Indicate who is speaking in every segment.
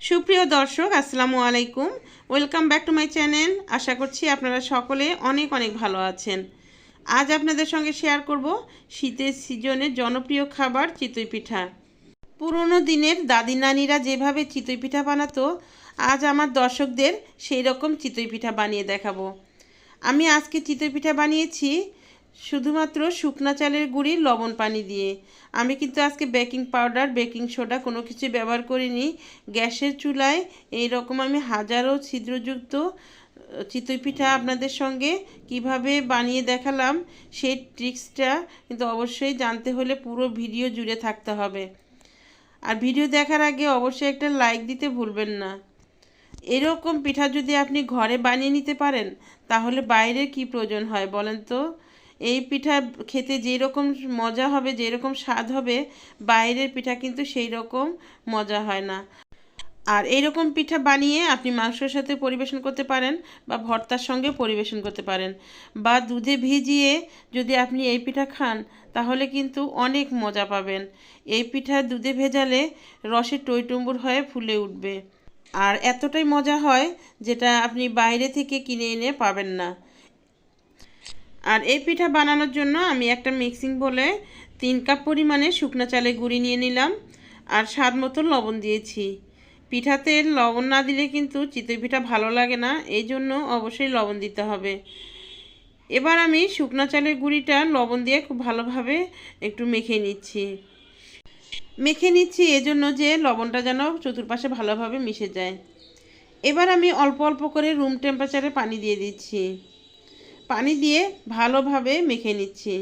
Speaker 1: সুপ্রিয় দর্শক, আসসালামু আলাইকুম। Welcome back to my channel আশা করছি আপনারা সকলে অনেক অনেক ভালো আছেন। আজ আপনাদের সঙ্গে শেয়ার করব শীতের সিজনে জনপ্রিয় খাবার চিতই পিঠা। পুরনো দিনের দাদি নানিরা যেভাবে চিতই পিঠা বানাতো, আজ আমার দর্শকদের সেই রকম চিতই পিঠা বানিয়ে দেখাবো। আমি আজকে চিতই পিঠা বানিয়েছি শুধুমাত্র শুকনা চালের গুঁড়ি, লবণ পানি দিয়ে। আমি কিন্তু আজকে বেকিং পাউডার, বেকিং সোডা কোনো কিছু ব্যবহার করিনি। গ্যাসের চুলায় এই রকম আমি হাজারো ছিদ্রযুক্ত চিতই পিঠা আপনাদের সঙ্গে কীভাবে বানিয়ে দেখালাম, সেই ট্রিক্সটা কিন্তু অবশ্যই জানতে হলে পুরো ভিডিও জুড়ে থাকতে হবে। আর ভিডিও দেখার আগে অবশ্যই একটা লাইক দিতে ভুলবেন না। এরকম পিঠা যদি আপনি ঘরে বানিয়ে নিতে পারেন, তাহলে বাইরে কি প্রয়োজন হয় বলেন তো? এই পিঠা খেতে যেই রকম মজা হবে যেই রকম স্বাদ হবে, বাইরের পিঠা কিন্তু সেই রকম মজা হয় না। আর এইরকম পিঠা বানিয়ে আপনি মাংসের সাথে পরিবেশন করতে পারেন বা ভর্তার সঙ্গে পরিবেশন করতে পারেন বা দুধে ভিজিয়ে যদি আপনি এই পিঠা খান, তাহলে কিন্তু অনেক মজা পাবেন। এই পিঠা দুধে ভেজালে রসে টইটুম্বুর হয়ে ফুলে উঠবে। আর এতটাই মজা হয়, যেটা আপনি বাইরে থেকে কিনে এনে পাবেন না। আর এই পিঠা বানানোর জন্য আমি একটা মিক্সিং বলে তিন কাপ পরিমাণে শুকনো চালের গুঁড়ি নিয়ে নিলাম আর স্বাদ মতো লবণ দিয়েছি। পিঠাতে লবণ না দিলে কিন্তু চিতই পিঠা ভালো লাগে না, এই জন্য অবশ্যই লবণ দিতে হবে। এবার আমি শুকনো চালের গুঁড়িটা লবণ দিয়ে খুব ভালোভাবে একটু মেখে নিচ্ছি। মেখে নিচ্ছি এজন্য যে লবণটা যেন চতুর্পাশে ভালোভাবে মিশে যায়। এবার আমি অল্প অল্প করে রুম টেম্পারেচারে পানি দিয়ে দিচ্ছি। পানি দিয়ে ভালোভাবে মেখে নিচ্ছি।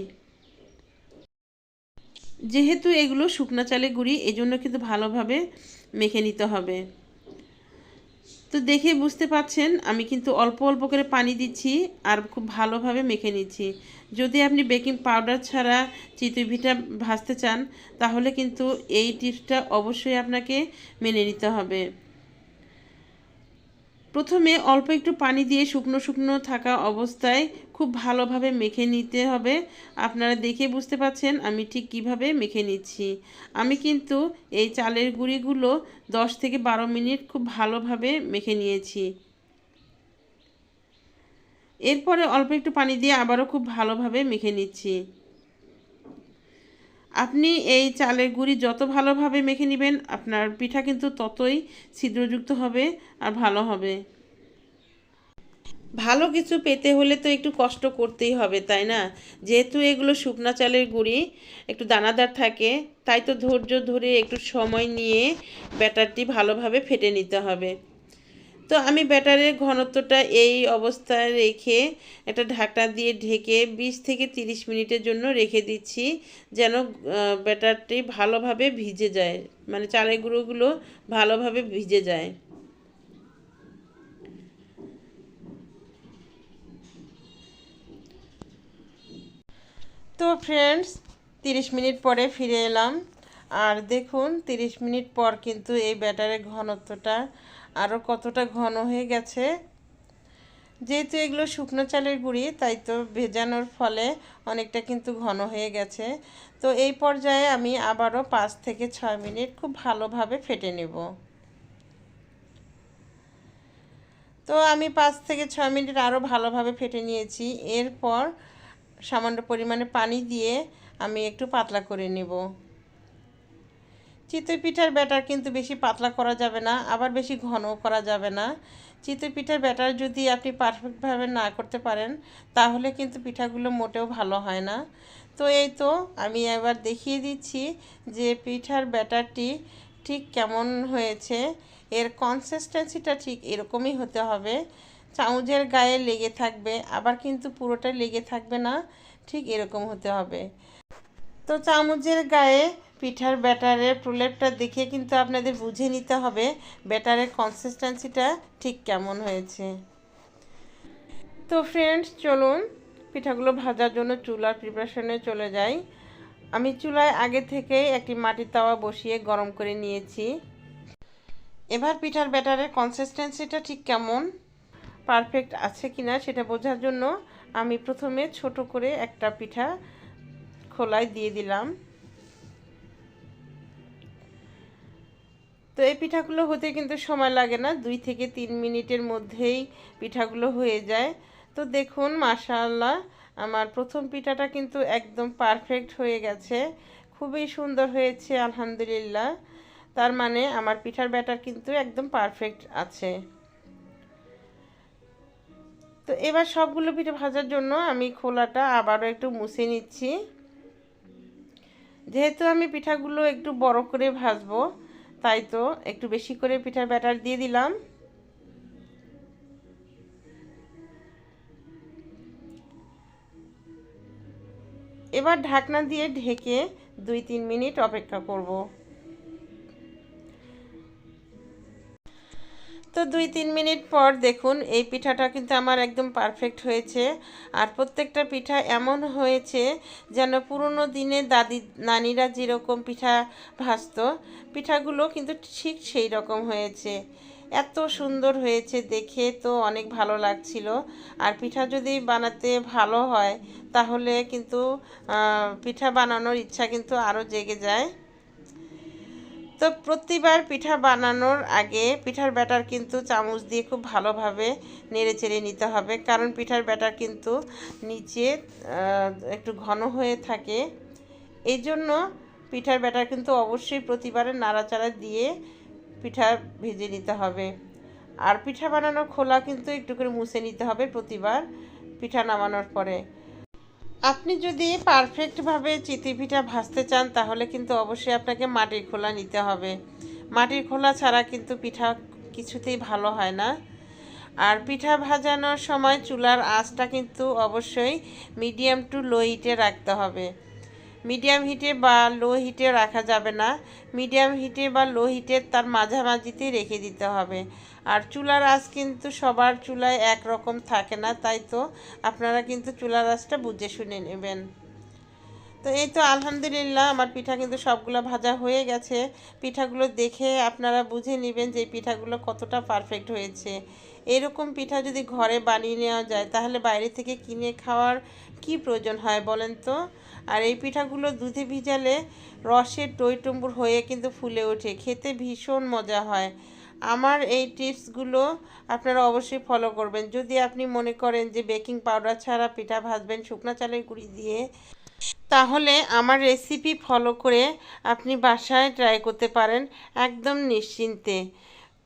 Speaker 1: যেহেতু এগুলো শুকনো চালের গুঁড়ি, এজন্য কিন্তু ভালোভাবে মেখে নিতে হবে। তো দেখে বুঝতে পাচ্ছেন, আমি কিন্তু অল্প অল্প করে পানি দিচ্ছি আর খুব ভালোভাবে মেখে নিচ্ছি। যদি আপনি বেকিং পাউডার ছাড়া পিঠা ভাজতে চান, তাহলে কিন্তু এই টিপসটা অবশ্যই আপনাকে মেনে নিতে হবে। প্রথমে অল্প একটু পানি দিয়ে শুকনো শুকনো থাকা অবস্থায় খুব ভালোভাবে মেখে নিতে হবে। আপনারা দেখে বুঝতে পাচ্ছেন আমি ঠিক কীভাবে মেখে নিচ্ছি। আমি কিন্তু এই চালের গুঁড়িগুলো দশ থেকে বারো মিনিট খুব ভালোভাবে মেখে নিয়েছি। এরপরে অল্প একটু পানি দিয়ে আবারও খুব ভালোভাবে মেখে নিচ্ছি। আপনি এই চালের গুঁড়ি যত ভালোভাবে মেখে নেবেন, আপনার পিঠা কিন্তু ততই ছিদ্রযুক্ত হবে আর ভালো হবে। ভালো কিছু পেতে হলে তো একটু কষ্ট করতেই হবে, তাই না? যেহেতু এগুলো শুকনা চালের গুঁড়ি, একটু দানাদার থাকে, তাই তো ধৈর্য ধরে একটু সময় নিয়ে ব্যাটারটি ভালোভাবে ফেটে নিতে হবে। তো আমি ব্যাটারের ঘনত্বটা এই অবস্থায় রেখে একটা ঢাকনা দিয়ে ঢেকে বিশ থেকে তিরিশ মিনিটের জন্য রেখে দিচ্ছি যেন ব্যাটারটি ভালোভাবে ভিজে যায় মানে চালের গুঁড়োগুলো ভালোভাবে ভিজে যায়। তো ফ্রেন্ডস তিরিশ মিনিট পরে ফিরে এলাম। আর দেখুন, তিরিশ মিনিট পর কিন্তু এই ব্যাটারের ঘনত্বটা আরও কতটা ঘন হয়ে গেছে। যেহেতু এগুলো শুকনো চালের গুঁড়ি, তাই তো ভেজানোর ফলে অনেকটা কিন্তু ঘন হয়ে গেছে। তো এই পর্যায়ে আমি আবারও পাঁচ থেকে ছয় মিনিট খুব ভালোভাবে ফেটে নেব। তো আমি পাঁচ থেকে ছয় মিনিট আরও ভালোভাবে ফেটে নিয়েছি। এরপর সামান্য পরিমাণে পানি দিয়ে আমি একটু পাতলা করে নেব। চিতই পিঠার ব্যাটার কিন্তু বেশি পাতলা করা যাবে না, আবার বেশি ঘনও করা যাবে না। চিতই পিঠার ব্যাটার যদি আপনি পারফেক্টভাবে না করতে পারেন, তাহলে কিন্তু পিঠাগুলো মোটেও ভালো হয় না। তো এই তো, আমি এবার দেখিয়ে দিচ্ছি যে পিঠার ব্যাটারটি ঠিক কেমন হয়েছে। এর কনসিস্টেন্সিটা ঠিক এরকমই হতে হবে। চামচের গায়ে লেগে থাকবে, আবার কিন্তু পুরোটা লেগে থাকবে না, ঠিক এরকম হতে হবে। তো চামচের গায়ে পিঠার ব্যাটারের প্রলেপটা দেখে কিন্তু আপনাদের বুঝে নিতে হবে ব্যাটারের কনসিস্টেন্সিটা ঠিক কেমন হয়েছে। তো ফ্রেন্ডস চলুন পিঠাগুলো ভাজার জন্য চুলার প্রিপারেশনে চলে যাই। আমি চুলায় আগে থেকে একটি মাটির তাওয়া বসিয়ে গরম করে নিয়েছি। এবার পিঠার ব্যাটারের কনসিস্টেন্সিটা ঠিক কেমন? পারফেক্ট আছে কিনা সেটা বোঝার জন্য আমি প্রথমে ছোট করে একটা পিঠা খোলায় দিয়ে দিলাম। তো এই পিঠাগুলো হতে কিন্তু সময় লাগে না, দুই থেকে তিন মিনিটের মধ্যেই পিঠাগুলো হয়ে যায়। তো দেখুন, মাশাআল্লাহ, আমার প্রথম পিঠাটা কিন্তু একদম পারফেক্ট হয়ে গেছে। খুবই সুন্দর হয়েছে, আলহামদুলিল্লাহ। তার মানে আমার পিঠার ব্যাটার কিন্তু একদম পারফেক্ট আছে। তো এবার সবগুলো পিঠে ভাজার জন্য আমি খোলাটা আবারও একটু মুছে নিচ্ছি। যেহেতু আমি পিঠাগুলো একটু বড় করে ভাজবো তাই তো, একটু বেশি করে পিঠার ব্যাটার দিয়ে দিলাম। এবার ঢাকনা দিয়ে ঢেকে দুই তিন মিনিট অপেক্ষা করব। তো দুই, তিন মিনিট পর দেখুন, এই পিঠাটা কিন্তু আমার একদম পারফেক্ট হয়েছে। আর প্রত্যেকটা পিঠা এমন হয়েছে যেন পুরনো দিনে দাদি, নানিরা যেরকম পিঠা ভাজত, পিঠাগুলো কিন্তু ঠিক সেই রকম হয়েছে। এত সুন্দর হয়েছে দেখে তো অনেক ভালো লাগছিল। আর পিঠা যদি বানাতে ভালো হয়, তাহলে কিন্তু পিঠা বানানোর ইচ্ছা কিন্তু আরও জেগে যায়। তো প্রতিবার পিঠা বানানোর আগে পিঠার ব্যাটার কিন্তু চামচ দিয়ে খুব ভালোভাবে নেড়ে চেড়ে নিতে হবে। কারণ পিঠার ব্যাটার কিন্তু নিচে একটু ঘন হয়ে থাকে। এই জন্য পিঠার ব্যাটার কিন্তু অবশ্যই প্রতিবারে নাড়াচাড়া দিয়ে পিঠা ভেজে নিতে হবে। আর পিঠা বানানোর খোলা কিন্তু একটু করে মুছে নিতে হবে প্রতিবার পিঠা নামানোর পরে। আপনি যদি পারফেক্টভাবে চিতি পিঠা ভাজতে চান, তাহলে কিন্তু অবশ্যই আপনাকে মাটির খোলা নিতে হবে। মাটির খোলা ছাড়া কিন্তু পিঠা কিছুতেই ভালো হয় না। আর পিঠা ভাজানোর সময় চুলার আঁচটা কিন্তু অবশ্যই মিডিয়াম টু লো হিটে রাখতে হবে। মিডিয়াম হিটে বা লো হিটে রাখা যাবে না। মিডিয়াম হিটে বা লো হিটে তার মাঝামাঝিতেই রেখে দিতে হবে। আর চুলার আঁচ কিন্তু সবার চুলায় একরকম থাকে না, তাই তো আপনারা কিন্তু চুলার আঁচটা বুঝে শুনে নেবেন। তো এই তো আলহামদুলিল্লাহ, আমার পিঠা কিন্তু সবগুলো ভাজা হয়ে গেছে। পিঠাগুলো দেখে আপনারা বুঝে নেবেন যে পিঠাগুলো কতটা পারফেক্ট হয়েছে। এরকম পিঠা যদি ঘরে বানিয়ে নেওয়া যায়, তাহলে বাইরে থেকে কিনে খাওয়ার কি প্রয়োজন হয় বলেন তো? আর এই পিঠাগুলো দুধে ভিজালে রসের টইটম্বুর হয়ে কিন্তু ফুলে ওঠে। খেতে ভীষণ মজা হয়। আমার এই টিপসগুলো আপনারা অবশ্যই ফলো করবেন। যদি আপনি মনে করেন যে বেকিং পাউডার ছাড়া পিঠা ভাজবেন শুকনো চালের গুঁড়ি দিয়ে, তাহলে আমার রেসিপি ফলো করে আপনি বাসায় ট্রাই করতে পারেন একদম নিশ্চিন্তে।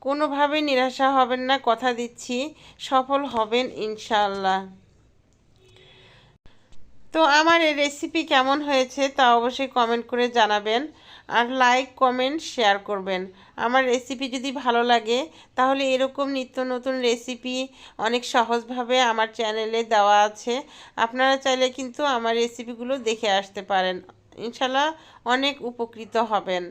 Speaker 1: কোনোভাবে নিরাশা হবেন না, কথা দিচ্ছি, সফল হবেন ইনশাল্লাহ তো আমার এই রেসিপি কেমন হয়েছে তা অবশ্যই কমেন্ট করে জানাবেন। আর লাইক কমেন্ট শেয়ার করবেন। আমার রেসিপি যদি ভালো লাগে, তাহলে এরকম নিত্য নতুন রেসিপি অনেক সহজভাবে আমার চ্যানেলে দেওয়া আছে। আপনারা চাইলে কিন্তু আমার রেসিপিগুলো দেখে আসতে পারেন। ইনশাল্লাহ অনেক উপকৃত হবেন।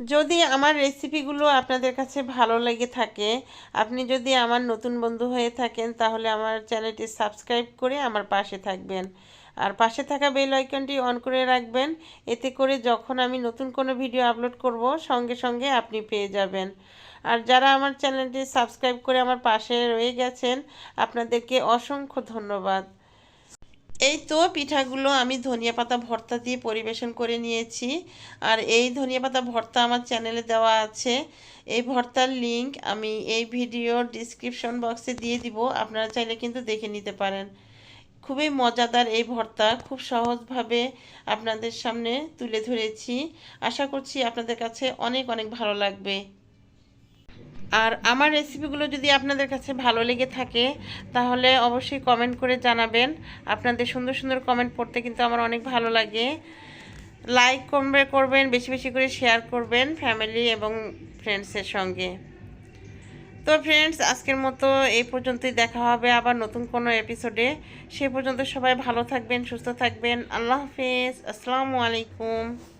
Speaker 1: যদি আমার রেসিপিগুলো আপনাদের কাছে ভালো লেগে থাকে, আপনি যদি আমার নতুন বন্ধু হয়ে থাকেন, তাহলে আমার চ্যানেলটি সাবস্ক্রাইব করে আমার পাশে থাকবেন। আর পাশে থাকা বেল আইকনটি অন করে রাখবেন, এতে করে যখন আমি নতুন কোনো ভিডিও আপলোড করব, সঙ্গে সঙ্গে আপনি পেয়ে যাবেন। আর যারা আমার চ্যানেলটি সাবস্ক্রাইব করে আমার পাশে রয়ে গেছেন, আপনাদেরকে অসংখ্য ধন্যবাদ। এই তো পিঠাগুলো আমি ধনিয়া পাতা ভর্তা দিয়ে পরিবেশন করে নিয়েছি। আর এই ধনিয়া পাতা ভর্তা আমার চ্যানেলে দেওয়া আছে। এই ভর্তার লিংক আমি এই ভিডিওর ডিসক্রিপশন বক্সে দিয়ে দিব। আপনারা চাইলে কিন্তু দেখে নিতে পারেন। খুবই মজাদার এই ভর্তা। খুব সহজভাবে আপনাদের সামনে তুলে ধরেছি। আশা করছি আপনাদের কাছে অনেক অনেক ভালো লাগবে। আর আমার রেসিপিগুলো যদি আপনাদের কাছে ভালো লেগে থাকে, তাহলে অবশ্যই কমেন্ট করে জানাবেন। আপনাদের সুন্দর সুন্দর কমেন্ট পড়তে কিন্তু আমার অনেক ভালো লাগে। লাইক কমবে করবেন, বেশি বেশি করে শেয়ার করবেন ফ্যামিলি এবং ফ্রেন্ডসের সঙ্গে। তো ফ্রেন্ডস আজকের মতো এই পর্যন্তই দেখা হবে আবার নতুন কোনো এপিসোডে সে পর্যন্ত সবাই ভালো থাকবেন, সুস্থ থাকবেন। আল্লাহ হাফিজ। আসসালামু আলাইকুম।